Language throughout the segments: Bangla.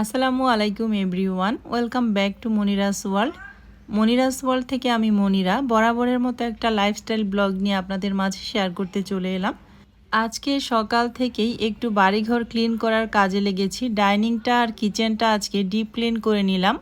আসসালামু আলাইকুম everyone, welcome back to Monira's world. Monira's world থেকে আমি মনিরা, বরাবরের মতো একটা লাইফস্টাইল ব্লগ নিয়ে আপনাদের মাঝে শেয়ার করতে চলে এলাম। আজকে সকাল থেকেই একটু বাড়িঘর ক্লিন করার কাজে লেগেছি, ডাইনিংটা আর কিচেনটা আজকে ডিপ ক্লিন করে নিলাম।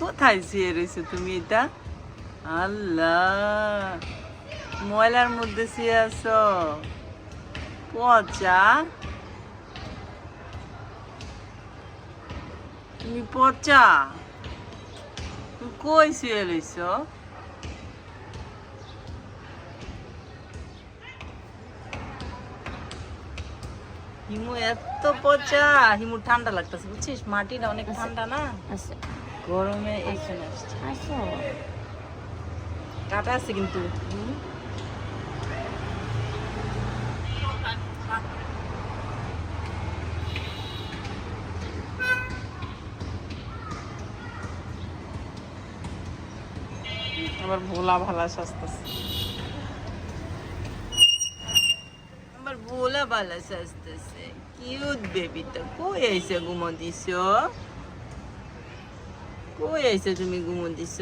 কোথায় শুয়ে রয়েছো তুমি এটা? আল্লাহ, ময়লার মধ্যে শুয়ে আছো। পচা তুমি পচা। তুমি কই শুয়ে রয়েছো হিমু এত পচা। হিমু ঠান্ডা লাগতেছে বুঝছিস? মাটিটা অনেক ঠান্ডা না? গরমে এখানে আসছে। আসো কাটা আছে কিন্তু। আবার ভোলা ভালা সাজতেছে আবার ভোলা ভালা সাজতেছে কিউট বেবিটা কই আইসে ঘুমো দিছ কই আইসে তুমি ঘুমো দিছ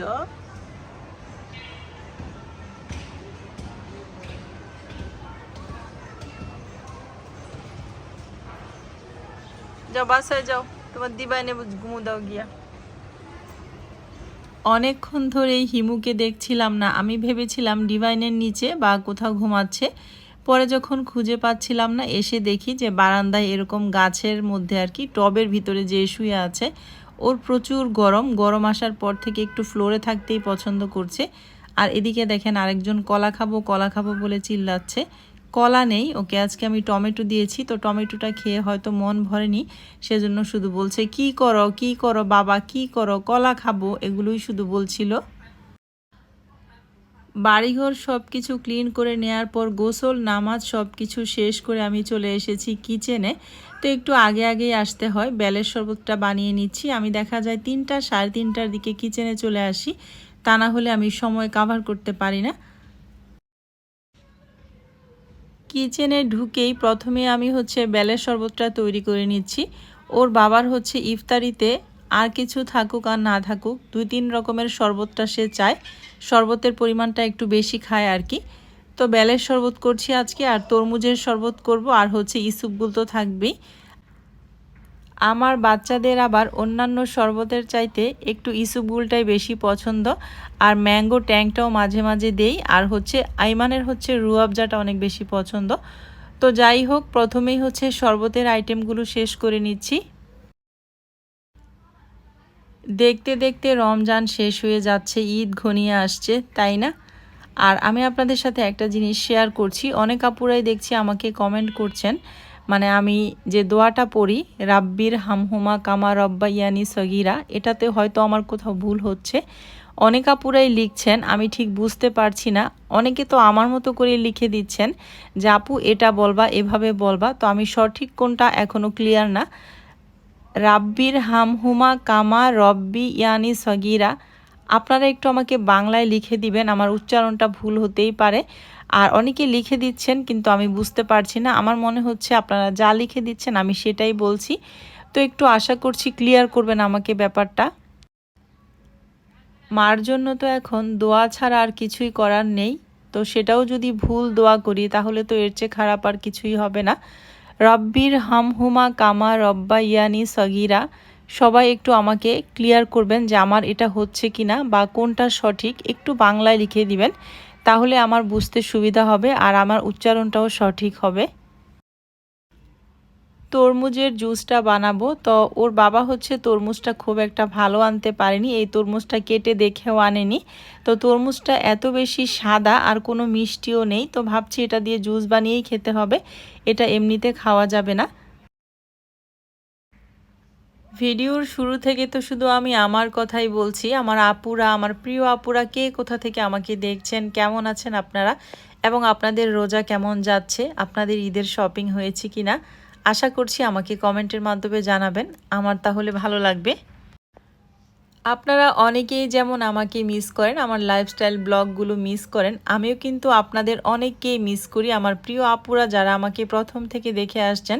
যাও বাসায় যাও তোমার দিবাইনে ঘুমো দাও গিয়া অনেকক্ষণ ধরেই হিমুকে দেখছিলাম না। আমি ভেবেছিলাম ডিভাইনের নিচে বা কোথাও ঘুমাচ্ছে। পরে যখন খুঁজে পাচ্ছিলাম না, এসে দেখি যে বারান্দায় এরকম গাছের মধ্যে আর কি টবের ভিতরে যে শুয়ে আছে, ওর প্রচুর গরম। গরম আসার পর থেকে একটু ফ্লোরে থাকতেই পছন্দ করছে। আর এদিকে দেখেন আরেকজন কলা খাব কলা খাব বলে চিল্লাচ্ছে। কলা নেই। ওকে আজকে আমি টমেটো দিয়েছি, তো টমেটোটা খেয়ে হয়তো মন ভরেনি। সেজন্য শুধু বলছে, কি করো কি করো বাবা, কি করো? কলা খাব। এগুলোই শুধু বলছিল। বাড়িঘর সব কিছু ক্লিন করে নেয়ার পর গোসল, নামাজ সব কিছু শেষ করে আমি চলে এসেছি কিচেনে। তো একটু আগে আগেই আসতে হয়। বেলের শরবতটা বানিয়ে নিচ্ছি। আমি দেখা যায় তিনটা, সাড়ে তিনটার দিকে কিচেনে চলে আসি। তা না হলে আমি সময় কাভার করতে পারি না। কিচেনে ঢুকেই প্রথমে আমি হচ্ছে বেলের শরবতটা তৈরি করে নিচ্ছি। ওর বাবার হচ্ছে ইফতারিতে আর কিছু থাকুক আর না থাকুক, দুই তিন রকমের শরবতটা সে চায়। শরবতের পরিমাণটা একটু বেশি খায় আর কি। তো বেলের শরবত করছি আজকে আর তরমুজের শরবত করব আর হচ্ছে ইসুপগুল তো থাকবেই। আমার বাচ্চাদের আবার অন্যান্য শরবতের চাইতে একটু ইসুপগুলটাই বেশি পছন্দ। আর ম্যাঙ্গো ট্যাংটাও মাঝে মাঝে দেই। আর হচ্ছে আইমানের হচ্ছে রুয়াবজাটা অনেক বেশি পছন্দ। তো যাই হোক, প্রথমেই হচ্ছে শরবতের আইটেমগুলো শেষ করে নিচ্ছি। দেখতে দেখতে রমজান শেষ হয়ে যাচ্ছে, ঈদ ঘনিয়ে আসছে, তাই না? আর আমি আপনাদের সাথে একটা জিনিস শেয়ার করছি। অনেক আপুরাই দেখছি আমাকে কমেন্ট করছেন। মানে আমি যে দোয়াটা পড়ি, রাব্বির হামহুমা কামা রব্বা ইয়ানি সগিরা এটাতে হয়তো আমার কোথাও ভুল হচ্ছে। অনেক আপুরাই লিখছেন, আমি ঠিক বুঝতে পারছি না। অনেকে তো আমার মতো করে লিখে দিচ্ছেন যে, আপু, এটা বলবা, এভাবে বলবা তো আমি সঠিক কোনটা এখনও ক্লিয়ার না। রাব্বির হামহুমা কামা রব্বি ইয়ানি সগিরা আপনারা একটু আমাকে বাংলায় লিখে দিবেন, আমার উচ্চারণটা ভুল হতেই পারে। আর অনেকে লিখে দিচ্ছেন, কিন্তু আমি বুঝতে পারছি না। আমার মনে হচ্ছে আপনারা যা লিখে দিচ্ছেন, আমি সেটাই বলছি। তো একটু আশা করছি ক্লিয়ার করবেন আমাকে ব্যাপারটা। মার জন্য তো এখন দোয়া ছাড়া আর কিছুই করার নেই। তো সেটাও যদি ভুল দোয়া করি, তাহলে তো এর চেয়ে খারাপ আর কিছুই হবে না। রব্বির হামহুমা কামা রব্বা ইয়ানি সগিরা। সবাই একটু আমাকে ক্লিয়ার করবেন যে আমার এটা হচ্ছে কিনা বা কোনটা সঠিক। একটু বাংলায় লিখে দিবেন, তাহলে আমার বুঝতে সুবিধা হবে আর আমার উচ্চারণটাও সঠিক হবে। তরমুজের জুসটা বানাবো। তো ওর বাবা হচ্ছে তরমুজটা খুব একটা ভালো আনতে পারেনি, এই তরমুজটা কেটে দেখেও আনেনি। তো তরমুজটা এত বেশি সাদা আর কোনো মিষ্টিও নেই, তো ভাবছি এটা দিয়ে জুস বানিয়েই খেতে হবে। এটা এমনিতে খাওয়া যাবে না। ভিডিওর শুরু থেকে তো শুধু আমি আমার কথাই বলছি। আমার আপুরা, আমার প্রিয় আপুরা, কে কোথা থেকে আমাকে দেখছেন, কেমন আছেন আপনারা? এবং আপনাদের রোজা কেমন যাচ্ছে? আপনাদের ঈদের শপিং হয়েছে কি না আশা করছি আমাকে কমেন্টের মাধ্যমে জানাবেন। আমার তাহলে ভালো লাগবে। আপনারা অনেকেই যেমন আমাকে মিস করেন, আমার লাইফস্টাইল ব্লগগুলো মিস করেন, আমিও কিন্তু আপনাদের অনেককেই মিস করি। আমার প্রিয় আপুরা যারা আমাকে প্রথম থেকে দেখে আসছেন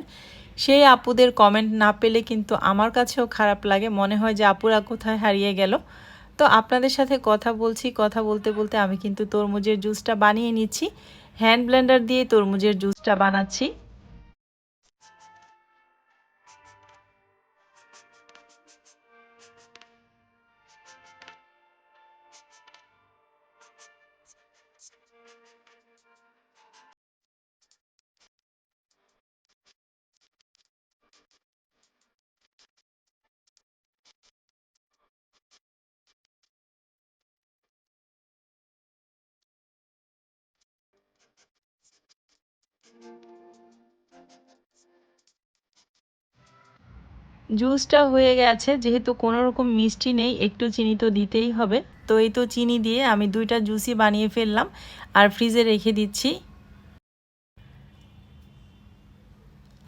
সেই আপুদের কমেন্ট না পেলে কিন্তু আমার কাছেও খারাপ লাগে। মনে হয় যে আপুরা কোথায় হারিয়ে গেল। তো আপনাদের সাথে কথা বলছি, কথা বলতে বলতে আমি কিন্তু তরমুজের জুসটা বানিয়ে নিচ্ছি। হ্যান্ড ব্লেন্ডার দিয়ে তরমুজের জুসটা বানাচ্ছি। জুসটা হয়ে গেছে, যেহেতু কোনো রকম মিষ্টি নেই, একটু চিনি তো দিতেই হবে। তো এই তো চিনি দিয়ে আমি দুইটা জুসই বানিয়ে ফেললাম। আর ফ্রিজে রেখে দিচ্ছি।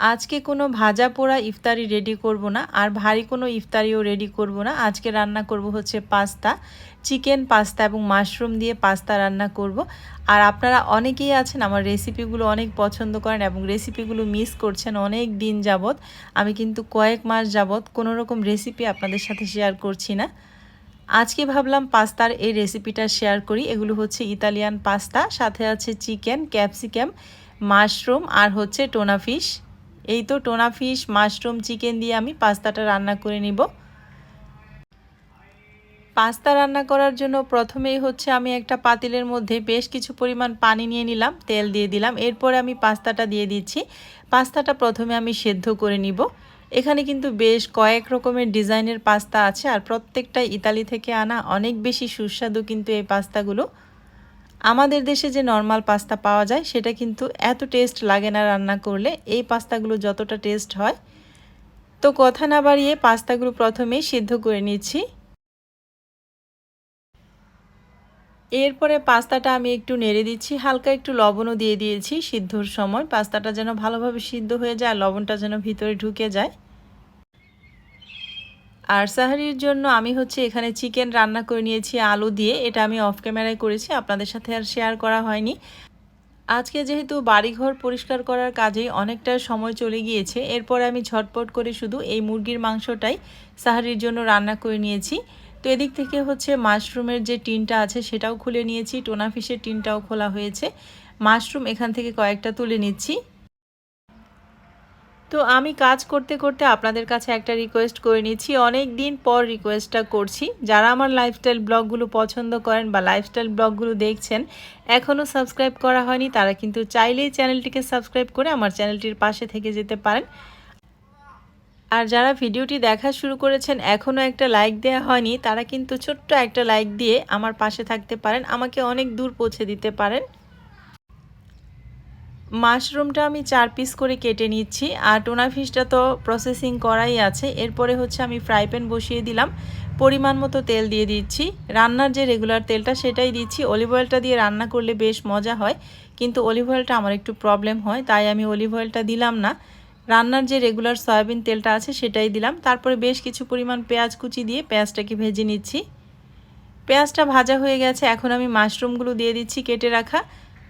আজকে কোনো ভাজা পোড়া ইফতারি রেডি করব না, আর ভারী কোনো ইফতারিও রেডি করব না। আজকে রান্না করব হচ্ছে পাস্তা চিকেন পাস্তা এবং মাশরুম দিয়ে পাস্তা রান্না করব। আর আপনারা অনেকেই আছেন, আমার রেসিপিগুলো অনেক পছন্দ করেন এবং রেসিপিগুলো মিস করছেন অনেক দিন যাবত আমি কিন্তু কয়েক মাস যাবত কোনো রকম রেসিপি আপনাদের সাথে শেয়ার করছি না। আজকে ভাবলাম পাস্তার এই রেসিপিটা শেয়ার করি। এগুলো হচ্ছে ইতালিয়ান পাস্তা, সাথে আছে চিকেন ক্যাপসিকাম মাশরুম আর হচ্ছে টোনা ফিশ এই তো টোনা ফিশ, মাশরুম, চিকেন দিয়ে আমি পাস্তাটা রান্না করে নিব। পাস্তা রান্না করার জন্য প্রথমেই হচ্ছে আমি একটা পাতিলের মধ্যে বেশ কিছু পরিমাণ পানি নিয়ে নিলাম, তেল দিয়ে দিলাম। এরপরে আমি পাস্তাটা দিয়ে দিচ্ছি। পাস্তাটা প্রথমে আমি সেদ্ধ করে নিব। এখানে কিন্তু বেশ কয়েক রকমের ডিজাইনের পাস্তা আছে আর প্রত্যেকটা ইতালি থেকে আনা অনেক বেশি সুস্বাদু কিন্তু এই পাস্তাগুলো। আমাদের দেশে যে নর্মাল পাস্তা পাওয়া যায়, সেটা কিন্তু এত টেস্ট লাগে না রান্না করলে। এই পাস্তাগুলো যতটা টেস্ট হয়। তো কথা না বাড়িয়ে পাস্তাগুলো প্রথমেই সিদ্ধ করে নিচ্ছি। এরপরে পাস্তাটা আমি একটু নেড়ে দিচ্ছি। হালকা একটু লবণও দিয়ে দিয়েছি সিদ্ধর সময়। পাস্তাটা যেন ভালোভাবে সিদ্ধ হয়ে যায় লবণটা যেন ভিতরে ঢুকে যায়। আর সাহারির জন্য আমি হচ্ছে এখানে চিকেন রান্না করে নিয়েছি, আলু দিয়ে। এটা আমি অফ ক্যামেরায় করেছি, আপনাদের সাথে আর শেয়ার করা হয়নি। আজকে যেহেতু বাড়িঘর পরিষ্কার করার কাজেই অনেকটা সময় চলে গিয়েছে, এরপরে আমি ঝটপট করে শুধু এই মুরগির মাংসটাই সাহারির জন্য রান্না করে নিয়েছি। তো এদিক থেকে হচ্ছে মাশরুমের যে টিনটা আছে সেটাও খুলে নিয়েছি, টোনা ফিশের টিনটাও খোলা হয়েছে। মাশরুম এখান থেকে কয়েকটা তুলে নিচ্ছি। তো আমি কাজ করতে করতে আপনাদের কাছে একটা রিকোয়েস্ট করে নিচ্ছি। অনেক দিন পর রিকোয়েস্টটা করছি। যারা আমার লাইফস্টাইল ব্লগগুলো পছন্দ করেন বা লাইফস্টাইল ব্লগগুলো দেখছেন এখনও সাবস্ক্রাইব করা হয়নি, তারা কিন্তু চাইলেই চ্যানেলটিকে সাবস্ক্রাইব করে আমার চ্যানেলটির পাশে থেকে যেতে পারেন। আর যারা ভিডিওটি দেখা শুরু করেছেন এখনও একটা লাইক দেওয়া হয়নি, তারা কিন্তু ছোট্ট একটা লাইক দিয়ে আমার পাশে থাকতে পারেন। আমাকে অনেক দূর পৌঁছে দিতে পারেন। মাশরুমটা আমি চার পিস করে কেটে নিচ্ছি আর টোনা ফিশটা তো প্রসেসিং করাই আছে। এরপরে হচ্ছে আমি ফ্রাই প্যান বসিয়ে দিলাম। পরিমাণ মতো তেল দিয়ে দিচ্ছি। রান্নার যে রেগুলার তেলটা সেটাই দিচ্ছি। অলিভ অয়েলটা দিয়ে রান্না করলে বেশ মজা হয়। কিন্তু অলিভ অয়েলটা আমার একটু প্রবলেম হয়, তাই আমি অলিভ অয়েলটা দিলাম না। রান্নার যে রেগুলার সয়াবিন তেলটা আছে সেটাই দিলাম। তারপরে বেশ কিছু পরিমাণ পেঁয়াজ কুচি দিয়ে পেঁয়াজটাকে ভেজে নিচ্ছি। পেঁয়াজটা ভাজা হয়ে গেছে। এখন আমি মাশরুমগুলো দিয়ে দিচ্ছি কেটে রাখা।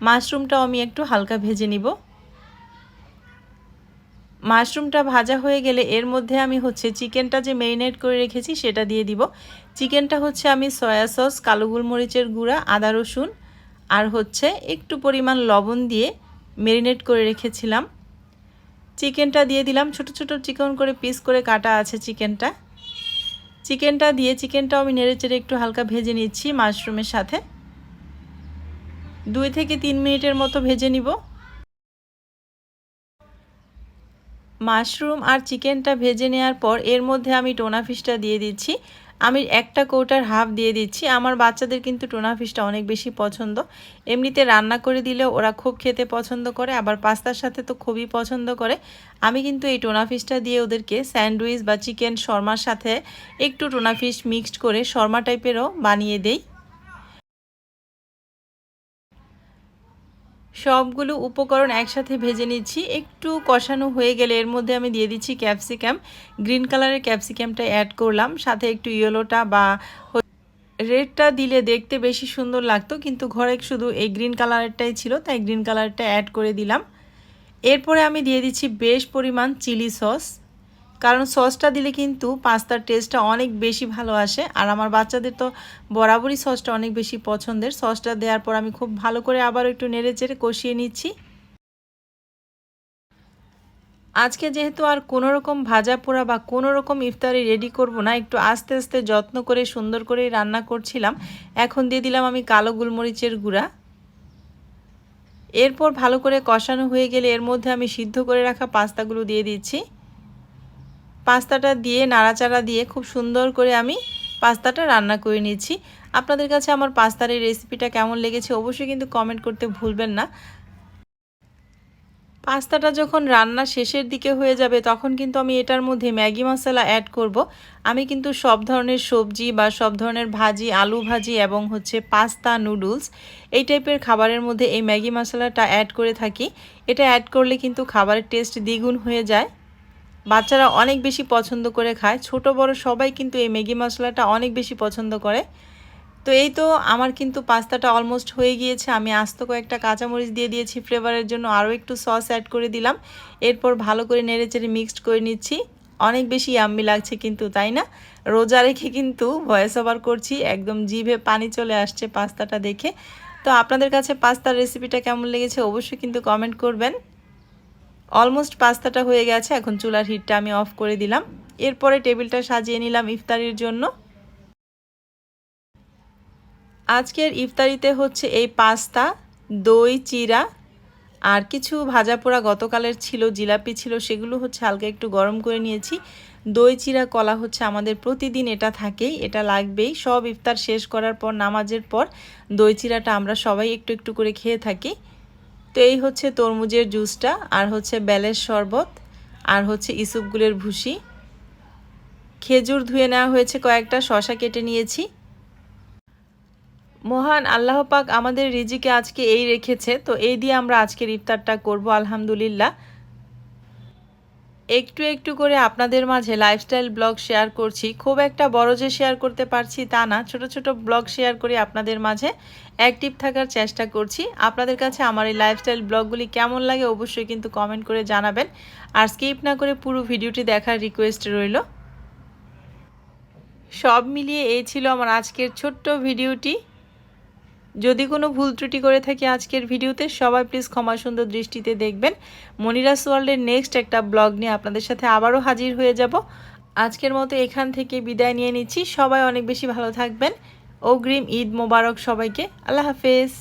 মাশরুমটাও আমি একটু হালকা ভেজে নিব। মাশরুমটা ভাজা হয়ে গেলে এর মধ্যে আমি হচ্ছে চিকেনটা যে মেরিনেট করে রেখেছি সেটা দিয়ে দিব। চিকেনটা হচ্ছে আমি সয়া সস কালো গোলমরিচের গুঁড়া, আদা রসুন আর হচ্ছে একটু পরিমাণ লবণ দিয়ে মেরিনেট করে রেখেছিলাম। চিকেনটা দিয়ে দিলাম, ছোট ছোট চিকন করে পিস করে কাটা আছে চিকেনটা। চিকেনটা দিয়ে, চিকেনটাও আমি নেড়ে চেড়ে একটু হালকা ভেজে নিচ্ছি মাশরুমের সাথে। দুই থেকে তিন মিনিটের মতো ভেজে নিব। মাশরুম আর চিকেনটা ভেজে নেওয়ার পর এর মধ্যে আমি টোনা ফিশটা দিয়ে দিচ্ছি। আমি একটা কৌটার হাফ দিয়ে দিচ্ছি। আমার বাচ্চাদের কিন্তু টোনা ফিশটা অনেক বেশি পছন্দ। এমনিতে রান্না করে দিলেও ওরা খুব খেতে পছন্দ করে, আবার পাস্তার সাথে তো খুবই পছন্দ করে। আমি কিন্তু এই টোনা ফিশটা দিয়ে ওদেরকে স্যান্ডউইচ বা চিকেন শর্মার সাথে একটু টোনা ফিশ মিক্সড করে শর্মা টাইপেরও বানিয়ে দেই। সবগুলো উপকরণ একসাথে ভেজে নিচ্ছি। একটু কষানো হয়ে গেলে এর মধ্যে আমি দিয়ে দিচ্ছি ক্যাপসিকাম। গ্রিন কালারের ক্যাপসিকামটা অ্যাড করলাম। সাথে একটু ইয়েলোটা বা রেডটা দিলে দেখতে বেশি সুন্দর লাগতো, কিন্তু ঘরে শুধু এই গ্রিন কালারটাই ছিল, তাই গ্রিন কালারটা অ্যাড করে দিলাম। এরপরে আমি দিয়ে দিচ্ছি বেশ পরিমাণ চিলি সস। কারণ সসটা দিলে কিন্তু পাস্তার টেস্টটা অনেক বেশি ভালো আসে। আর আমার বাচ্চাদের তো বরাবরই সসটা অনেক বেশি পছন্দের। সসটা দেওয়ার পর আমি খুব ভালো করে আবার একটু নেড়ে চেড়ে কষিয়ে নিচ্ছি। আজকে যেহেতু আর কোনো রকম ভাজা পোড়া বা কোনো রকম ইফতারি রেডি করব না, একটু আস্তে আস্তে যত্ন করে সুন্দর করে রান্না করছিলাম। এখন দিয়ে দিলাম আমি কালো গোলমরিচের গুঁড়া। এরপর ভালো করে কষানো হয়ে গেলে এর মধ্যে আমি সিদ্ধ করে রাখা পাস্তাগুলো দিয়ে দিচ্ছি। পাস্তাটা দিয়ে, নাড়াচাড়া দিয়ে খুব সুন্দর করে আমি পাস্তাটা রান্না করে নিয়েছি। আপনাদের কাছে আমার পাস্তার এই রেসিপিটা কেমন লেগেছে অবশ্যই কিন্তু কমেন্ট করতে ভুলবেন না। পাস্তাটা যখন রান্না শেষের দিকে হয়ে যাবে, তখন কিন্তু আমি এটার মধ্যে ম্যাগি মশলা অ্যাড করব। আমি কিন্তু সব ধরনের সবজি বা সব ধরনের ভাজি, আলু ভাজি এবং হচ্ছে পাস্তা নুডলস এই টাইপের খাবারের মধ্যে এই ম্যাগি মশলাটা অ্যাড করে থাকি। এটা অ্যাড করলে কিন্তু খাবারের টেস্ট দ্বিগুণ হয়ে যায়। বাচ্চারা অনেক বেশি পছন্দ করে খায়। ছোট, বড় সবাই কিন্তু এই ম্যাগি মশলাটা অনেক বেশি পছন্দ করে। তো এই তো আমার কিন্তু পাস্তাটা অলমোস্ট হয়ে গিয়েছে। আমি আস্ত কয়েকটা কাঁচামরিচ দিয়ে দিয়েছি ফ্লেভারের জন্য। আরও একটু সস অ্যাড করে দিলাম। এরপর ভালো করে নেড়েচেড়ে মিক্সড করে নিচ্ছি। অনেক বেশি আম্মি লাগছে কিন্তু, তাই না? রোজা রেখে কিন্তু ভয়েস ওভার করছি। একদম জিভে পানি চলে আসছে পাস্তাটা দেখে। তো আপনাদের কাছে পাস্তার রেসিপিটা কেমন লেগেছে অবশ্যই কিন্তু কমেন্ট করবেন। অলমোস্ট পাস্তাটা হয়ে গেছে, এখন চুলার হিটটা আমি অফ করে দিলাম। এরপরে টেবিলটা সাজিয়ে নিলাম ইফতারির জন্য। আজকের ইফতারিতে হচ্ছে এই পাস্তা, দই, চিরা, আর কিছু ভাজা পোড়া গতকালের ছিল, জিলাপি ছিল, সেগুলো হচ্ছে হালকা একটু গরম করে নিয়েছি। দই, চিরা, কলা হচ্ছে আমাদের প্রতিদিন এটা থাকেই, এটা লাগবেই। সব ইফতার শেষ করার পর, নামাজের পর দই, চিরাটা আমরা সবাই একটু একটু করে খেয়ে থাকি। তো এই হচ্ছে তরমুজের জুসটা, আর হচ্ছে বেলের শরবত, আর হচ্ছে ইসুপগুলের ভুসি। খেজুর ধুয়ে নেওয়া হয়েছে কয়েকটা, শশা কেটে নিয়েছি। মহান আল্লাহ পাক আমাদের রিজিকে আজকে এই রেখেছে, তো এই দিয়ে আমরা আজকের ইফতারটা করব, আলহামদুলিল্লাহ। একটু একটু করে আপনাদের মাঝে লাইফস্টাইল ব্লগ শেয়ার করছি। খুব একটা বড় যে শেয়ার করতে পারছি তা না, ছোট ছোট ব্লগ শেয়ার করে আপনাদের মাঝে অ্যাক্টিভ থাকার চেষ্টা করছি। আপনাদের কাছে আমার এই লাইফস্টাইল ব্লগগুলি কেমন লাগে অবশ্যই কিন্তু কমেন্ট করে জানাবেন। আর স্কিপ না করে পুরো ভিডিওটি দেখার রিকোয়েস্ট রইল। সব মিলিয়ে এই ছিল আমার আজকের ছোট্ট ভিডিওটি। যদি কোনো ভুল ত্রুটি করে থাকি আজকের ভিডিওতে, সবাই প্লিজ ক্ষমা সুন্দর দৃষ্টিতে দেখবেন। মনিরাস ওয়ার্ল্ডের নেক্সট একটা ব্লগ নিয়ে আপনাদের সাথে আবারও হাজির হয়ে যাব। আজকের মতো এখান থেকে বিদায় নিয়ে নিচ্ছি। সবাই অনেক বেশি ভালো থাকবেন। অগ্রিম ঈদ মোবারক সবাইকে। আল্লাহ হাফেজ।